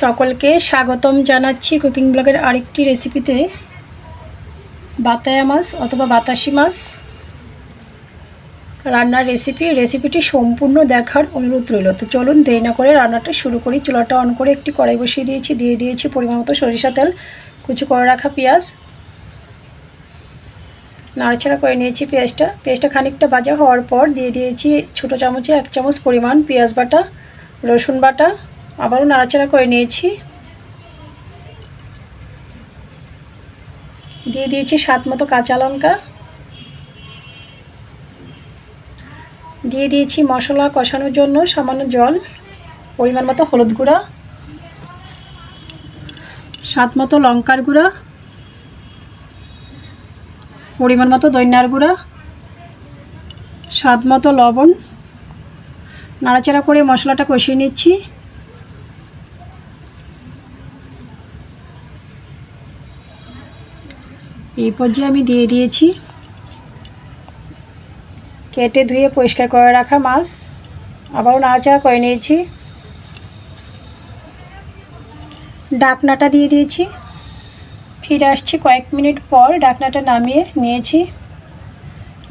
সকলকে স্বাগতম জানাচ্ছি কুকিং ব্লগের আরেকটি রেসিপিতে। বাতায়া মাছ অথবা বাতাসি মাছ রান্নার রেসিপি। রেসিপিটি সম্পূর্ণ দেখার অনুরোধ রইল। তো চলুন দেরি না করে রান্নাটা শুরু করি। চুলাটা অন করে একটি কড়াই বসিয়ে দিয়েছি। দিয়ে দিয়েছি পরিমাণ মতো সরিষা তেল, কুচু করে রাখা পেঁয়াজ। নাড়াচাড়া করে নিয়েছি পেঁয়াজটা। পেঁয়াজটা খানিকটা ভাজা হওয়ার পর দিয়ে দিয়েছি ছোটো চামচে এক চামচ পরিমাণ পেঁয়াজ বাটা, রসুন বাটা আবারও নাড়াচাড়া করে নিয়েছি। দিয়ে দিয়েছি সাত মতো কাঁচা লঙ্কা। দিয়ে দিয়েছি মশলা কষানোর জন্য সামান্য জল, পরিমাণ মতো হলুদ গুঁড়া, স্বাদ মতো লঙ্কার গুঁড়া, পরিমাণ মতো দৈন্যার গুঁড়া, স্বাদ মতো লবণ। নাড়াচাড়া করে মশলাটা কষিয়ে নিচ্ছি। এই পর্যায়ে আমি দিয়ে দিয়েছি। কেটে ধুয়ে পরিষ্কার করে রাখা মাছ। আবারও নাড়াচাড়া করে নিয়েছি। ডাকনাটা দিয়ে দিয়েছি। ফিরে আসছি কয়েক মিনিট পর, ডাকনাটা নামিয়ে নিয়েছি।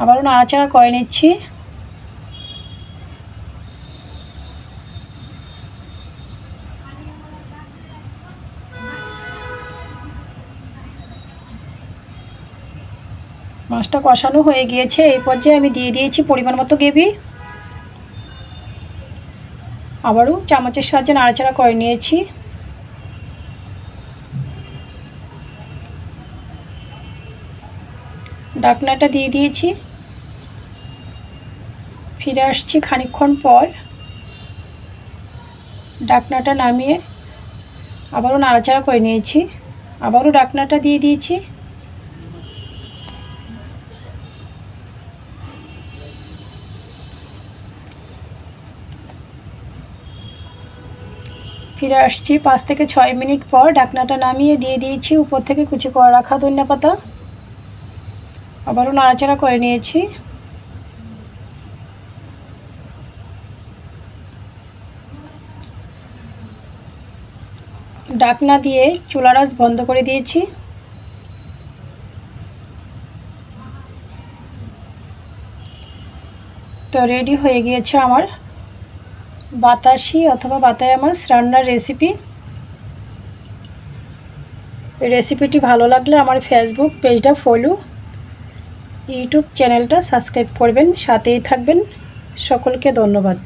আবারও নাড়াচাড়া করে নিচ্ছি। মাছটা কষানো হয়ে গিয়েছে, এই পর্যায়ে আমি দিয়ে দিয়েছি পরিমাণ মতো গ্রেভি। আবারও চামচের সাহায্যে নাড়াচাড়া করে নিয়েছি। ডাকনাটা দিয়ে দিয়েছি। ফিরে আসছি খানিকক্ষণ পর। ডাকনাটা নামিয়ে আবারও নাড়াচাড়া করে নিয়েছি। আবারও ডাকনাটা দিয়ে দিয়েছি। ফিরে আসছি। পাঁচ থেকে ছয় মিনিট পর ডাকনাটা নামিয়ে দিয়ে দিয়েছি। উপর থেকে কুচি করে রাখা ধনিয়া পাতা। আবারও নাড়াচাড়া করে নিয়েছি। ডাকনা দিয়ে চুলারাস বন্ধ করে দিয়েছি। তো রেডি হয়ে গিয়েছে আমার বাতাসি অথবা বাতায়া মাছ রান্নার রেসিপি রেসিপিটি ভালো লাগলে আমার ফেসবুক পেজটা ফলো ইউটিউব চ্যানেলটা সাবস্ক্রাইব করবেন, সাথেই থাকবেন। সকলকে ধন্যবাদ।